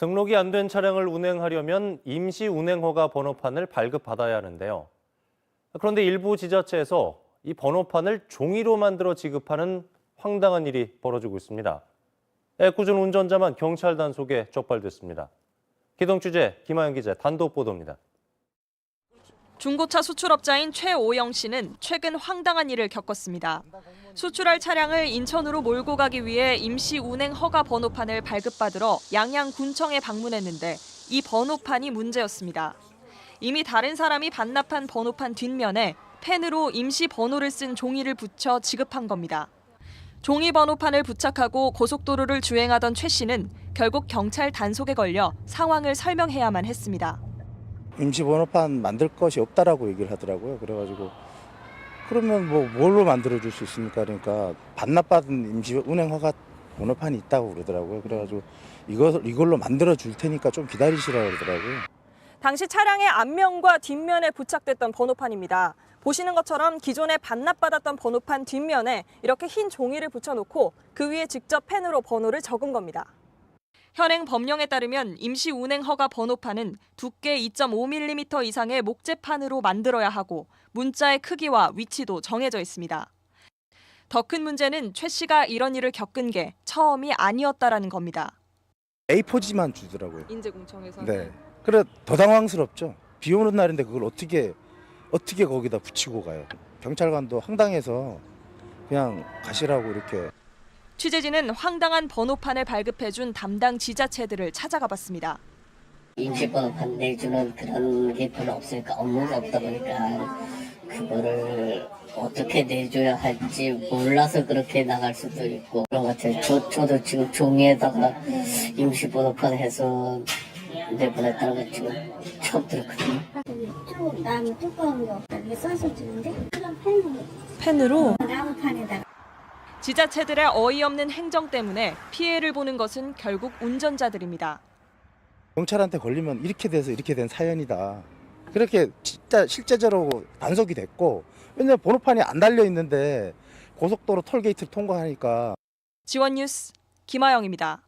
등록이 안 된 차량을 운행하려면 임시 운행허가 번호판을 발급받아야 하는데요. 그런데 일부 지자체에서 이 번호판을 종이로 만들어 지급하는 황당한 일이 벌어지고 있습니다. 애꿎은 운전자만 경찰 단속에 적발됐습니다. 기동 취재 김하영 기자 단독 보도입니다. 중고차 수출업자인 최오영 씨는 최근 황당한 일을 겪었습니다. 수출할 차량을 인천으로 몰고 가기 위해 임시 운행 허가 번호판을 발급받으러 양양군청에 방문했는데 이 번호판이 문제였습니다. 이미 다른 사람이 반납한 번호판 뒷면에 펜으로 임시 번호를 쓴 종이를 붙여 지급한 겁니다. 종이 번호판을 부착하고 고속도로를 주행하던 최 씨는 결국 경찰 단속에 걸려 상황을 설명해야만 했습니다. 임시 번호판 만들 것이 없다라고 얘기를 하더라고요. 그래가지고 그러면 뭐 뭘로 만들어 줄 수 있습니까? 그러니까 반납받은 임시 운행 허가 번호판이 있다고 그러더라고요. 그래가지고 이거 이걸로 만들어 줄 테니까 좀 기다리시라 그러더라고요. 당시 차량의 앞면과 뒷면에 부착됐던 번호판입니다. 보시는 것처럼 기존에 반납받았던 번호판 뒷면에 이렇게 흰 종이를 붙여놓고 그 위에 직접 펜으로 번호를 적은 겁니다. 현행 법령에 따르면 임시 운행 허가 번호판은 두께 2.5mm 이상의 목재판으로 만들어야 하고 문자의 크기와 위치도 정해져 있습니다. 더 큰 문제는 최 씨가 이런 일을 겪은 게 처음이 아니었다라는 겁니다. A4지만 주더라고요. 인재공청에서 네. 그래 더 당황스럽죠. 비 오는 날인데 그걸 어떻게 어떻게 거기다 붙이고 가요? 경찰관도 황당해서 그냥 가시라고 이렇게 취재진은 황당한 번호판을 발급해준 담당 지자체들을 찾아가 봤습니다. 임시번호판 내주는 그런 게 별로 없으니까 업무가 없다 보니까 그거를 어떻게 내줘야 할지 몰라서 그렇게 나갈 수도 있고 그런 것 같아요. 저, 저도 지금 종이에다가 임시번호판 해서 내보냈다는 거 지금 처음 들었거든요. 쭉 나무 두꺼운 거 여기 써서 주는데 그런 펜으로 펜으로 지자체들의 어이없는 행정 때문에 피해를 보는 것은 결국 운전자들입니다. 경찰한테 걸리면 이렇게 돼서 이렇게 된 사연이다. 그렇게 진짜 실제적으로 단속이 됐고 왜냐면 번호판이 안 달려 있는데 고속도로 톨게이트를 통과하니까 지원 뉴스 김아영입니다.